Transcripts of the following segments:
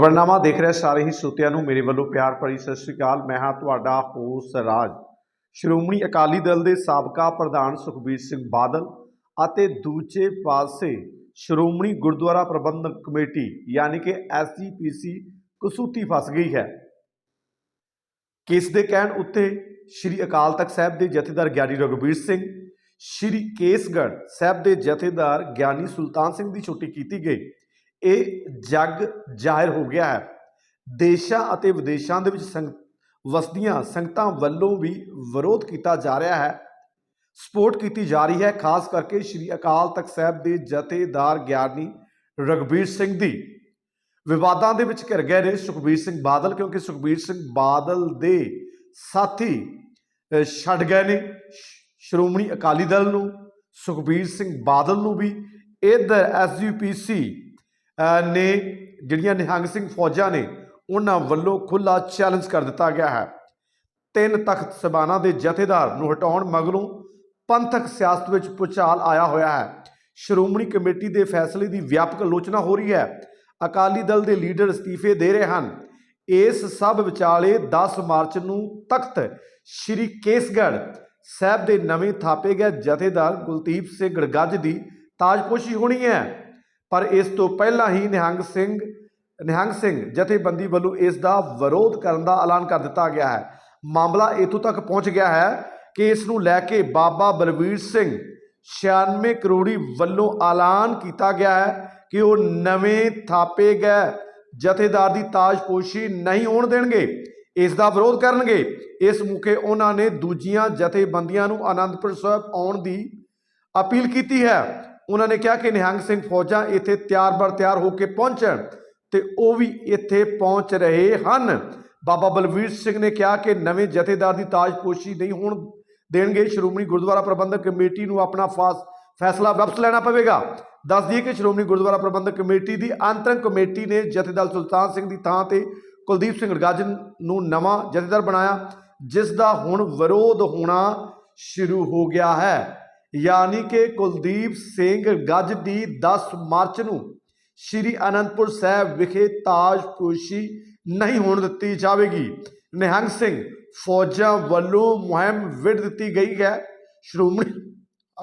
ਖਬਰਨਾਮਾ ਦੇਖ ਰਹੇ ਸਾਰੇ ਹੀ ਸਰੋਤਿਆਂ ਨੂੰ ਮੇਰੇ ਵੱਲੋਂ ਪਿਆਰ ਭਰੀ ਸਤਿ ਸ੍ਰੀ ਅਕਾਲ। ਮੈਂ ਹਾਂ ਤੁਹਾਡਾ ਹੋਸ ਰਾਜ। ਸ਼੍ਰੋਮਣੀ ਅਕਾਲੀ ਦਲ ਦੇ ਸਾਬਕਾ ਪ੍ਰਧਾਨ ਸੁਖਬੀਰ ਸਿੰਘ ਬਾਦਲ ਅਤੇ ਦੂਜੇ ਪਾਸੇ ਸ਼੍ਰੋਮਣੀ ਗੁਰਦੁਆਰਾ ਪ੍ਰਬੰਧਕ ਕਮੇਟੀ, ਯਾਨੀ ਕਿ ਐਸਜੀਪੀਸੀ ਕਸੂਤੀ ਫਸ ਗਈ ਹੈ। ਕਿਸ ਦੇ ਕਹਿਣ ਉੱਤੇ ਸ਼੍ਰੀ ਅਕਾਲ ਤਖਤ ਸਾਹਿਬ ਦੇ ਜਥੇਦਾਰ ਗਿਆਨੀ ਰਘੁਬੀਰ ਸਿੰਘ, ਸ਼੍ਰੀ ਕੇਸਗੜ੍ਹ ਸਾਹਿਬ ਦੇ ਜਥੇਦਾਰ ਗਿਆਨੀ ਸੁਲਤਾਨ ਸਿੰਘ ਦੀ ਛੁੱਟੀ ਕੀਤੀ ਗਈ। ਇਹ ਜੱਗ ਜ਼ਾਹਿਰ ਹੋ ਗਿਆ ਹੈ। ਦੇਸ਼ਾਂ ਅਤੇ ਵਿਦੇਸ਼ਾਂ ਦੇ ਵਿੱਚ ਸੰਗ, ਵਸਦੀਆਂ ਸੰਗਤਾਂ ਵੱਲੋਂ ਵੀ ਵਿਰੋਧ ਕੀਤਾ ਜਾ ਰਿਹਾ ਹੈ। ਸਪੋਰਟ ਕੀਤੀ ਜਾ ਰਹੀ ਹੈ, ਖਾਸ ਕਰਕੇ ਸ਼੍ਰੀ ਅਕਾਲ ਤਖਤ ਸਾਹਿਬ ਦੇ ਜਥੇਦਾਰ ਗਿਆਨੀ ਰਗਬੀਰ ਸਿੰਘ ਦੀ। ਵਿਵਾਦਾਂ ਦੇ ਵਿੱਚ ਘਿਰ ਗਏ ਨੇ ਸੁਖਬੀਰ ਸਿੰਘ ਬਾਦਲ, ਕਿਉਂਕਿ ਸੁਖਬੀਰ ਸਿੰਘ ਬਾਦਲ ਦੇ ਸਾਥੀ ਛੱਡ ਗਏ ਨੇ। ਸ਼੍ਰੋਮਣੀ ਅਕਾਲੀ ਦਲ ਨੂੰ, ਸੁਖਬੀਰ ਸਿੰਘ ਬਾਦਲ ਨੂੰ ਵੀ। ਇਧਰ ਐਸਯੂਪੀਸੀ ਨੇ ਜਿਹੜੀਆਂ ਨਿਹੰਗ ਸਿੰਘ ਫੌਜਾਂ ਨੇ, ਉਹਨਾਂ ਵੱਲੋਂ ਖੁੱਲਾ ਚੈਲੰਜ ਕਰ ਦਿੱਤਾ ਗਿਆ ਹੈ। ਤਿੰਨ ਤਖਤ ਸਬਾਨਾ ਦੇ ਜਥੇਦਾਰ ਨੂੰ ਹਟਾਉਣ ਮਗਰੋਂ ਪੰਥਕ ਸਿਆਸਤ ਵਿੱਚ ਪੁਚਾਲ ਆਇਆ ਹੋਇਆ ਹੈ। ਸ਼੍ਰੋਮਣੀ ਕਮੇਟੀ ਦੇ ਫੈਸਲੇ ਦੀ ਵਿਆਪਕ ਆਲੋਚਨਾ ਹੋ ਰਹੀ ਹੈ। ਅਕਾਲੀ ਦਲ ਦੇ ਲੀਡਰ ਅਸਤੀਫੇ ਦੇ ਰਹੇ ਹਨ। ਇਸ ਸਭ ਵਿਚਾਲੇ 10 ਮਾਰਚ ਨੂੰ ਤਖਤ ਸ਼੍ਰੀ ਕੇਸਗੜ੍ਹ ਸਾਹਿਬ ਦੇ ਨਵੇਂ ਥਾਪੇ ਗਏ ਜਥੇਦਾਰ ਕੁਲਦੀਪ ਸਿੰਘ ਗੜਗੱਜ ਦੀ ਤਾਜਪੋਸ਼ੀ ਹੋਣੀ ਹੈ। ਪਰ ਇਸ ਤੋਂ ਪਹਿਲਾਂ ਹੀ ਨਿਹੰਗ ਸਿੰਘ ਨਿਹੰਗ ਸਿੰਘ ਜਥੇਬੰਦੀ ਵੱਲੋਂ ਇਸ ਦਾ ਵਿਰੋਧ ਕਰਨ ਦਾ ਐਲਾਨ ਕਰ ਦਿੱਤਾ ਗਿਆ ਹੈ। ਮਾਮਲਾ ਇਥੋਂ ਤੱਕ ਪਹੁੰਚ ਗਿਆ ਹੈ ਕਿ ਇਸ ਨੂੰ ਲੈ ਕੇ ਬਾਬਾ ਬਲਵੀਰ ਸਿੰਘ 96 ਕਰੋੜੀ ਵੱਲੋਂ ਐਲਾਨ ਕੀਤਾ ਗਿਆ ਹੈ ਕਿ ਉਹ ਨਵੇਂ ਥਾਪੇ ਗਏ, ਜਥੇਦਾਰ ਦੀ ਤਾਜਪੋਸ਼ੀ ਨਹੀਂ ਹੋਣ ਦੇਣਗੇ, ਇਸ ਦਾ ਵਿਰੋਧ ਕਰਨਗੇ। ਇਸ ਮੌਕੇ ਉਹਨਾਂ ਨੇ ਦੂਜੀਆਂ ਜਥੇਬੰਦੀਆਂ ਨੂੰ ਆਨੰਦਪੁਰ ਸਾਹਿਬ ਆਉਣ ਦੀ ਅਪੀਲ ਕੀਤੀ ਹੈ। ਉਹਨਾਂ ਨੇ ਕਿਹਾ ਕਿ ਨਿਹੰਗ ਸਿੰਘ ਫੌਜਾਂ ਇੱਥੇ ਤਿਆਰ ਬਰ ਤਿਆਰ ਹੋ ਕੇ ਪਹੁੰਚਣ ਤੇ ਉਹ ਵੀ ਇੱਥੇ ਪਹੁੰਚ ਰਹੇ ਹਨ। ਬਾਬਾ ਬਲਵੀਰ ਸਿੰਘ ਨੇ ਕਿਹਾ ਕਿ ਨਵੇਂ ਜਥੇਦਾਰ ਦੀ ਤਾਜਪੋਸ਼ੀ ਨਹੀਂ ਹੋਣ ਦੇਣਗੇ। ਸ਼੍ਰੋਮਣੀ ਗੁਰਦੁਆਰਾ ਪ੍ਰਬੰਧਕ ਕਮੇਟੀ ਨੂੰ ਆਪਣਾ ਫਾਸ, ਫੈਸਲਾ ਵਾਪਸ ਲੈਣਾ ਪਵੇਗਾ। ਦੱਸ ਦਈਏ ਕਿ ਸ਼੍ਰੋਮਣੀ ਗੁਰਦੁਆਰਾ ਪ੍ਰਬੰਧਕ ਕਮੇਟੀ ਦੀ ਅੰਤਰੰਗ ਕਮੇਟੀ ਨੇ ਜਥੇਦਾਰ ਸੁਲਤਾਨ ਸਿੰਘ ਦੀ ਥਾਂ ਤੇ ਕੁਲਦੀਪ ਸਿੰਘ ਗੜਗੱਜ ਨੂੰ ਨਵਾਂ ਜਥੇਦਾਰ ਬਣਾਇਆ, ਜਿਸ ਦਾ ਹੁਣ ਵਿਰੋਧ ਹੋਣਾ ਸ਼ੁਰੂ ਹੋ ਗਿਆ ਹੈ। ਯਾਨੀ ਕਿ ਕੁਲਦੀਪ ਸਿੰਘ ਗੱਜ ਦੀ 10 ਮਾਰਚ ਨੂੰ ਸ਼੍ਰੀ ਅਨੰਦਪੁਰ ਸਾਹਿਬ ਵਿਖੇ ਤਾਜਪੋਸ਼ੀ ਨਹੀਂ ਹੋਣ ਦਿੱਤੀ ਜਾਵੇਗੀ। ਨਿਹੰਗ ਸਿੰਘ ਫੌਜਾਂ ਵੱਲੋਂ ਮੁਹਿੰਮ ਵਿੱਢ ਦਿੱਤੀ ਗਈ ਹੈ। ਸ਼੍ਰੋਮਣੀ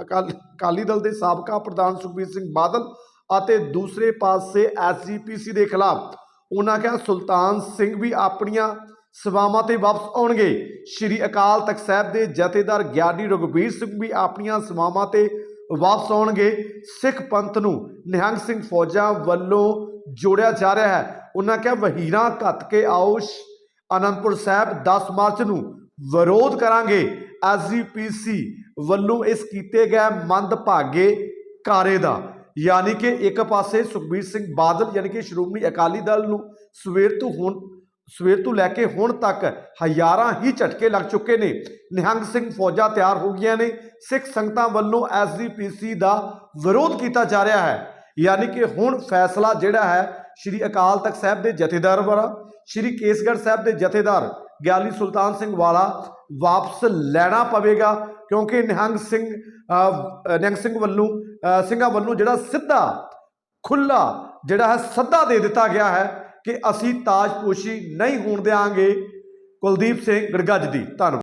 ਅਕਾਲ- ਅਕਾਲੀ ਦਲ ਦੇ ਸਾਬਕਾ ਪ੍ਰਧਾਨ ਸੁਖਬੀਰ ਸਿੰਘ ਬਾਦਲ ਅਤੇ ਦੂਸਰੇ ਪਾਸੇ ਐਸਜੀਪੀਸੀ ਦੇ ਖਿਲਾਫ ਉਹਨਾਂ ਕਿਹਾ ਸੁਲਤਾਨ ਸਿੰਘ ਵੀ ਆਪਣੀਆਂ ਸੇਵਾਵਾਂ ਤੇ ਵਾਪਸ ਆਉਣਗੇ। ਸ਼੍ਰੀ ਅਕਾਲ ਤਖਤ ਸਾਹਿਬ ਦੇ ਜਥੇਦਾਰ ਗਿਆਨੀ ਰਘੁਬੀਰ ਸਿੰਘ ਵੀ ਆਪਣੀਆਂ ਸੇਵਾਵਾਂ ਤੇ ਵਾਪਸ ਆਉਣਗੇ। ਸਿੱਖ ਪੰਥ ਨੂੰ ਨਿਹੰਗ ਸਿੰਘ ਫੌਜਾਂ ਵੱਲੋਂ ਜੋੜਿਆ ਜਾ ਰਿਹਾ ਹੈ। ਉਹਨਾਂ ਕਿਹਾ, ਵਹੀਰਾਂ ਘੱਤ ਕੇ ਆਓ, ਸ਼- ਅਨੰਦਪੁਰ ਸਾਹਿਬ 10 ਮਾਰਚ ਨੂੰ ਵਿਰੋਧ ਕਰਾਂਗੇ। ਐਸਜੀਪੀਸੀ ਵੱਲੋਂ ਇਸ ਕੀਤੇ ਗਏ ਮੰਦਭਾਗੇ ਕਾਰੇ ਦਾ। ਯਾਨੀ ਕਿ ਇੱਕ ਪਾਸੇ ਸੁਖਬੀਰ ਸਿੰਘ ਬਾਦਲ, ਯਾਨੀ ਕਿ ਸ਼੍ਰੋਮਣੀ ਅਕਾਲੀ ਦਲ ਨੂੰ ਸਵੇਰ ਤੋਂ ਹੁਣ ਸਵੇਰ ਤੋਂ ਲੈ ਕੇ ਹੁਣ ਤੱਕ ਹਜ਼ਾਰਾਂ ਹੀ ਝਟਕੇ ਲੱਗ ਚੁੱਕੇ ਨੇ। ਨਿਹੰਗ ਸਿੰਘ ਫੌਜਾਂ ਤਿਆਰ ਹੋ ਗਈਆਂ ਨੇ। ਸਿੱਖ ਸੰਗਤਾਂ ਵੱਲੋਂ ਐਸਜੀਪੀਸੀ ਦਾ ਵਿਰੋਧ ਕੀਤਾ ਜਾ ਰਿਹਾ ਹੈ। ਯਾਨੀ ਕਿ ਹੁਣ ਫੈਸਲਾ ਜਿਹੜਾ ਹੈ, ਸ਼੍ਰੀ ਅਕਾਲ ਤਖਤ ਸਾਹਿਬ ਦੇ ਜਥੇਦਾਰ ਵਾਲਾ, ਸ਼੍ਰੀ ਕੇਸਗੜ੍ਹ ਸਾਹਿਬ ਦੇ ਜਥੇਦਾਰ ਗਿਆਲੀ ਸੁਲਤਾਨ ਸਿੰਘ ਵਾਲਾ ਵਾਪਸ ਲੈਣਾ ਪਵੇਗਾ, ਕਿਉਂਕਿ ਨਿਹੰਗ ਸਿੰਘ ਨਿਹੰਗ ਸਿੰਘ ਵੱਲੋਂ ਸਿੰਘਾਂ ਵੱਲੋਂ ਜਿਹੜਾ ਸਿੱਧਾ ਖੁੱਲਾ ਜਿਹੜਾ ਹੈ, ਸੱਦਾ ਦੇ ਦਿੱਤਾ ਗਿਆ ਹੈ। ਕਿ ਅਸੀਂ ਤਾਜਪੋਸ਼ੀ ਨਹੀਂ ਹੋਣ ਦੇਵਾਂਗੇ ਕੁਲਦੀਪ ਸਿੰਘ ਗੜਗੱਜ ਦੀ ਧੰਨਵਾਦ।